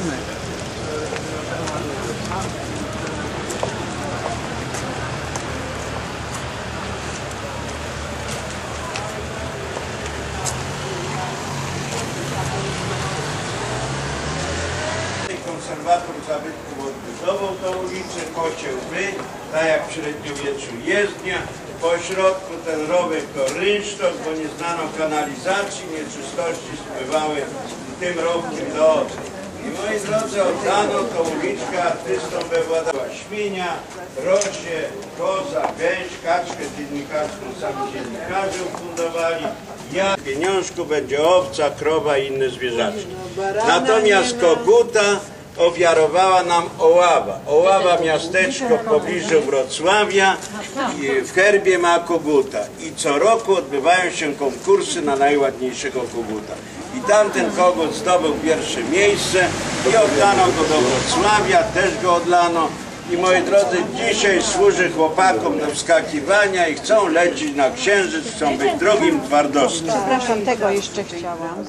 Zapraszamy. Konserwator zabytków odbudował tą ulicę, pociął by, tak jak w średniowieczu jezdnia. Po środku ten rowek to rynsztok, bo nie znano kanalizacji, nieczystości spływały tym rowkiem do moi drodzy, oddano uliczkę artystom we Władała Świnia, Rosie, Koza, Gęś, Kaczkę dziennikarską sami dziennikarze ufundowali. Ja pieniążku będzie owca, krowa i inne zwierzaczki. Natomiast koguta ofiarowała nam Oława. Oława miasteczko w pobliżu Wrocławia w herbie ma koguta. I co roku odbywają się konkursy na najładniejszego koguta. I tamten kogut zdobył pierwsze miejsce i oddano go do Wrocławia, też go odlano. I moi drodzy, dzisiaj służy chłopakom do wskakiwania i chcą lecieć na księżyc, chcą być drugim twardowskim. Przepraszam, tego jeszcze chciałam.